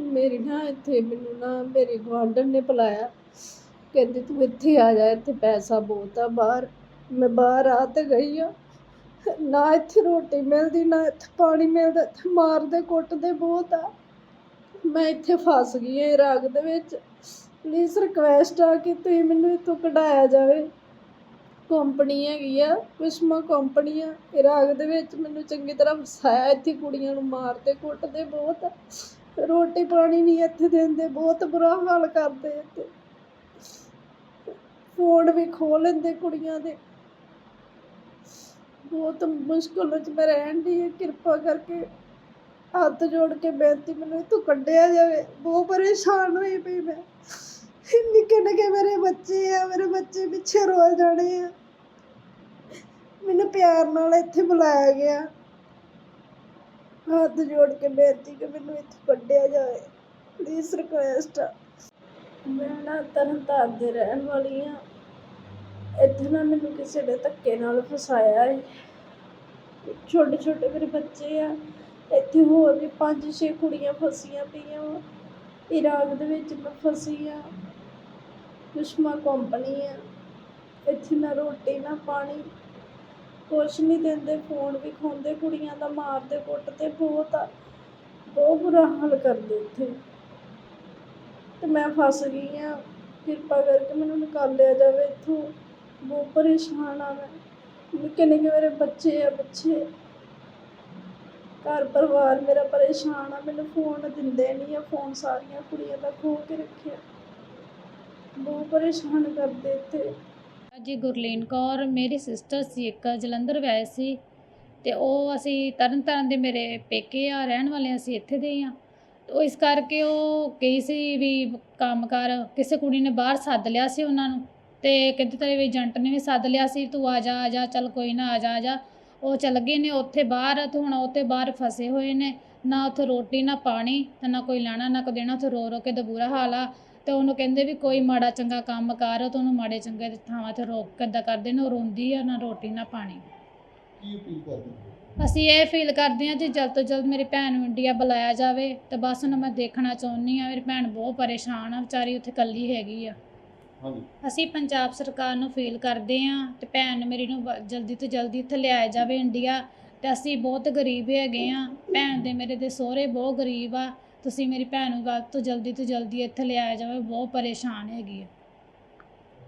ਮੇਰੀ ਨਾ ਇੱਥੇ ਮੈਨੂੰ ਨਾ, ਮੇਰੀ ਗੁਆਂਢਣ ਨੇ ਬੁਲਾਇਆ। ਕਹਿੰਦੀ, ਤੂੰ ਇੱਥੇ ਆ ਜਾ, ਇੱਥੇ ਪੈਸਾ ਬਹੁਤ ਆ ਬਾਹਰ। ਮੈਂ ਬਾਹਰ ਆ ਤੇ ਗਈ ਆ। ਨਾ ਇੱਥੇ ਰੋਟੀ ਮਿਲਦੀ, ਨਾ ਇੱਥੇ ਪਾਣੀ ਮਿਲਦਾ, ਇੱਥੇ ਮਾਰਦੇ, ਕੁੱਟਦੇ ਬਹੁਤ ਆ। ਮੈਂ ਇੱਥੇ ਫਸ ਗਈ ਹਾਂ ਰਾਗ ਦੇ ਵਿੱਚ। ਪਲੀਜ਼ ਰਿਕਵੈਸਟ ਆ ਕਿ ਤੁਸੀਂ ਮੈਨੂੰ ਇੱਥੋਂ ਕਢਾਇਆ ਜਾਵੇ। ਕੰਪਨੀ ਹੈਗੀ ਆ ਕੁਸ਼ਮਾ ਕੰਪਨੀ ਆ। ਇਰਾਕ ਦੇ ਵਿੱਚ ਮੈਨੂੰ ਚੰਗੀ ਤਰ੍ਹਾਂ ਫਸਾਇਆ। ਇੱਥੇ ਕੁੜੀਆਂ ਨੂੰ ਮਾਰਦੇ, ਕੁੱਟਦੇ ਬਹੁਤ ਰੋਟੀ ਪਾਣੀ ਨਹੀਂ ਇੱਥੇ ਦਿੰਦੇ, ਬਹੁਤ ਬੁਰਾ ਹਾਲ ਕਰਦੇ ਇੱਥੇ। ਫੋਨ ਵੀ ਖੋਹ ਲੈਂਦੇ ਕੁੜੀਆਂ ਦੇ। ਬਹੁਤ ਮੁਸ਼ਕਲ ਵਿੱਚ ਮੈਂ ਰਹਿਣ ਦੀ ਕਿਰਪਾ ਕਰਕੇ ਹੱਥ ਜੋੜ ਕੇ ਬੇਨਤੀ ਮੈਨੂੰ ਤੂੰ ਕੱਢਿਆ ਜਾਵੇ। ਬਹੁਤ ਪਰੇਸ਼ਾਨ ਹੋਈ ਪਈ ਮੈਂ। ਨਿੱਕੇ ਨਿੱਕੇ ਮੇਰੇ ਬੱਚੇ ਆ, ਮੇਰੇ ਬੱਚੇ ਪਿੱਛੇ ਰੋ ਜਾਣੇ ਆ। ਮੈਨੂੰ ਪਿਆਰ ਨਾਲ ਇੱਥੇ ਬੁਲਾਇਆ ਗਿਆ। ਹੱਥ ਜੋੜ ਕੇ ਬੇਨਤੀ ਕਿ ਮੈਨੂੰ ਇੱਥੇ ਕੱਢਿਆ ਜਾਵੇ ਪਲੀਜ਼ ਰਿਕੁਐਸਟ ਆ। ਮੈਂ ਨਾ ਤਰਨਤਾਰਨ ਦੇ ਰਹਿਣ ਵਾਲੀ ਆ ਇੱਥੇ ਨਾ ਮੈਨੂੰ ਕਿਸੇ ਨੇ ਧੱਕੇ ਨਾਲ ਫਸਾਇਆ ਹੈ ਛੋਟੇ ਛੋਟੇ ਮੇਰੇ ਬੱਚੇ ਆ। ਇੱਥੇ ਹੋਰ ਵੀ ਪੰਜ ਛੇ ਕੁੜੀਆਂ ਫਸੀਆਂ ਪਈਆਂ ਵਾ। ਇਰਾਕ ਦੇ ਵਿੱਚ ਮੈਂ ਫਸੀ ਆ। ਦੁਸ਼ਮਾ ਕੰਪਨੀ ਆ। ਇੱਥੇ ਨਾ ਰੋਟੀ, ਨਾ ਪਾਣੀ ਕੁਛ ਨਹੀਂ ਦਿੰਦੇ ਫੋਨ ਵੀ ਖੋਂਦੇ, ਕੁੜੀਆਂ ਦਾ ਮਾਰਦੇ ਕੁੱਟਦੇ ਬਹੁਤ ਆ, ਬਹੁਤ ਬੁਰਾ ਹਾਲ ਕਰਦੇ ਉੱਥੇ ਤੇ ਮੈਂ ਫਸ ਗਈ ਆ, ਕਿਰਪਾ ਕਰਕੇ ਮੈਨੂੰ ਨਿਕਾਲਿਆ ਜਾਵੇ ਇੱਥੋਂ, ਬਹੁਤ ਪਰੇਸ਼ਾਨ ਆ ਮੈਂ। ਨਿੱਕੇ ਨਿੱਕੇ ਮੇਰੇ ਬੱਚੇ ਆ ਬੱਚੇ ਘਰ ਪਰਿਵਾਰ ਮੇਰਾ ਪਰੇਸ਼ਾਨ ਆ, ਮੈਨੂੰ ਫੋਨ ਦਿੰਦੇ ਨਹੀਂ ਆ ਫੋਨ ਸਾਰੀਆਂ ਕੁੜੀਆਂ ਦਾ ਖੋਹ ਕੇ ਰੱਖਿਆ। ਬਹੁਤ ਪਰੇਸ਼ਾਨ ਕਰਦੇ ਇੱਥੇ। ਜੀ ਗੁਰਲੀਨ ਕੌਰ, ਮੇਰੀ ਸਿਸਟਰ ਸੀ ਇੱਕ, ਜਲੰਧਰ ਵੈ ਸੀ ਤੇ ਉਹ ਅਸੀਂ ਤਰਨ ਤਾਰਨ ਦੇ ਮੇਰੇ ਪੇਕੇ ਆ, ਰਹਿਣ ਵਾਲੇ ਅਸੀਂ ਇੱਥੇ ਦੇ ਹੀ। ਆ ਉਹ ਇਸ ਕਰਕੇ ਉਹ ਗਈ ਸੀ ਵੀ ਕੰਮਕਾਰ ਕਿਸੇ ਕੁੜੀ ਨੇ ਬਾਹਰ ਸੱਦ ਲਿਆ ਸੀ ਉਹਨਾਂ ਨੂੰ ਤੇ ਕਹਿੰਦੇ ਤੇਰੇ ਵੀ ਏਜੰਟ ਨੇ ਵੀ ਸੱਦ ਲਿਆ ਸੀ, ਤੂੰ ਆ ਜਾ ਆ ਜਾ, ਚੱਲ ਕੋਈ ਨਾ, ਆ ਜਾ ਆ ਜਾ। ਉਹ ਚੱਲ ਗਏ ਨੇ ਉੱਥੇ ਬਾਹਰ ਤੇ ਹੁਣ ਉੱਥੇ ਬਾਹਰ ਫਸੇ ਹੋਏ ਨੇ, ਨਾ ਉੱਥੇ ਰੋਟੀ, ਨਾ ਪਾਣੀ ਤੇ ਨਾ ਕੋਈ ਲੈਣਾ, ਨਾ ਕੋਈ ਦੇਣਾ, ਉੱਥੇ ਰੋ ਰੋ ਕੇ ਤਾਂ ਬੁਰਾ ਹਾਲ ਆ। ਤੇ ਉਹਨੂੰ ਕਹਿੰਦੇ ਵੀ ਕੋਈ ਮਾੜਾ ਚੰਗਾ ਕੰਮ ਕਰ ਤੇ ਉਹਨੂੰ ਮਾੜੇ ਚੰਗੇ ਦੇ ਥਾਵਾਂ ਤੇ ਰੋਕ ਕਿੱਦਾਂ ਕਰਦੇ ਨੇ ਉਹ ਰੋਂਦੀ ਆ ਨਾ ਰੋਟੀ ਨਾ ਪਾਣੀ। ਕੀ ਅਪੀਲ ਕਰਦੇ ਹੋ ਅਸੀਂ ਇਹ ਫੀਲ ਕਰਦੇ ਹਾਂ ਜੀ ਜਲਦ ਤੋਂ ਜਲਦ ਮੇਰੀ ਭੈਣ ਨੂੰ ਇੰਡੀਆ ਬੁਲਾਇਆ ਜਾਵੇ ਤੇ ਬਸ ਉਹਨੂੰ ਮੈਂ ਦੇਖਣਾ ਚਾਹੁੰਦੀ ਆ ਮੇਰੀ ਭੈਣ ਬਹੁਤ ਪਰੇਸ਼ਾਨ ਆ ਵਿਚਾਰੀ ਉੱਥੇ ਇਕੱਲੀ ਹੈਗੀ ਆ। ਹਾਂਜੀ। ਅਸੀਂ ਪੰਜਾਬ ਸਰਕਾਰ ਨੂੰ ਫੀਲ ਕਰਦੇ ਹਾਂ ਤੇ ਭੈਣ ਮੇਰੀ ਨੂੰ ਜਲਦੀ ਤੋਂ ਜਲਦੀ ਇੱਥੇ ਲਿਆਇਆ ਜਾਵੇ ਇੰਡੀਆ ਤੇ ਅਸੀਂ ਬਹੁਤ ਗਰੀਬ ਹੈਗੇ ਆ ਭੈਣ ਦੇ ਮੇਰੇ ਦੇ ਸਹੁਰੇ ਬਹੁਤ ਗਰੀਬ ਆ ਤੁਸੀਂ ਮੇਰੀ ਭੈਣ ਨੂੰ ਵੱਧ ਤੋਂ ਜਲਦੀ ਤੋਂ ਜਲਦੀ ਇੱਥੇ ਲਿਆਇਆ ਜਾਵੇ ਬਹੁਤ ਪਰੇਸ਼ਾਨ ਹੈਗੀ ਆ।